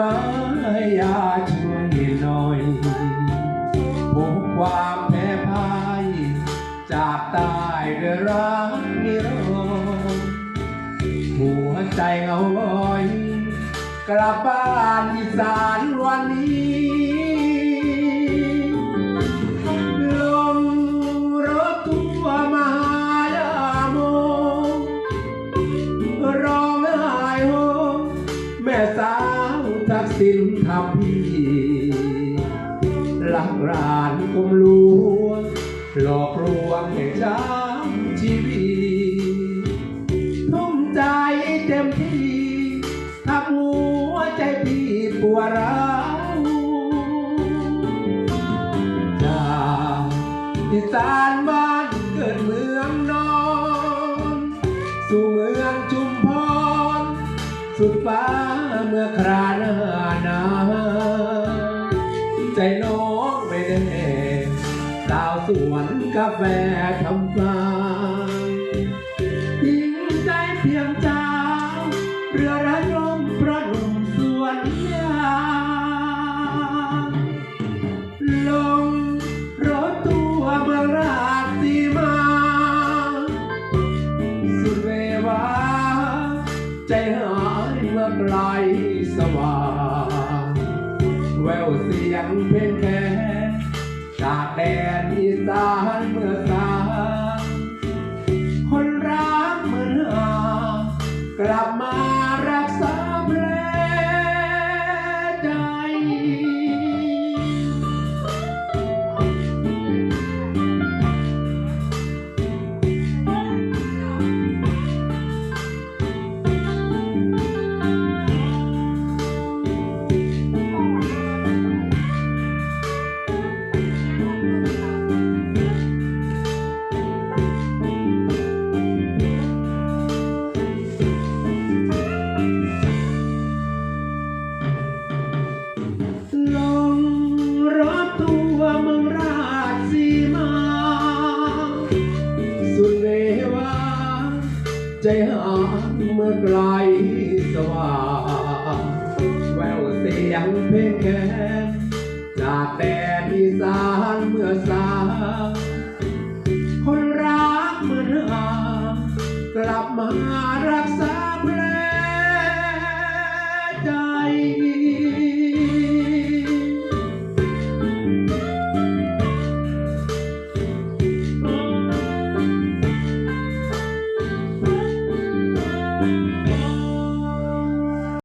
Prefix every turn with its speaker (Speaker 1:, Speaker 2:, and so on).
Speaker 1: ไม้ยาช่วยหน่อยพบความแพ้พ่าย จากตายด้วยรักนิรันดร์หัวใจเงาลอย กลับบ้านอีสานวันนี้ ทักษิณทำพี่หลักรานกลมลวงหลอกลวงให้ช้ำชีวิตทุ่มใจเต็มที่ทำหัวใจพี่ปวดร้าวจากอีสานบ้านเกิดเมืองนอน สู่เมืองชุมพร สุดฟ้าเมื่อคราหน้า แฟทำฟางทิ้งใจเพียงจ้าเรือรักลมพระหนุ่มสวนยางลงรถตัวเมืองราชสีมา สุดเววา ใจหายเมื่อไกลสว่างแววเสียงเพลงแค่ จากแดนอีสานเมื่อ เมื่อไกลสว่างแววเสียงเพลงแค้นจากแดนอีสานเมื่อสาคนรักเมื่อหากลับมารักษาแผลใจ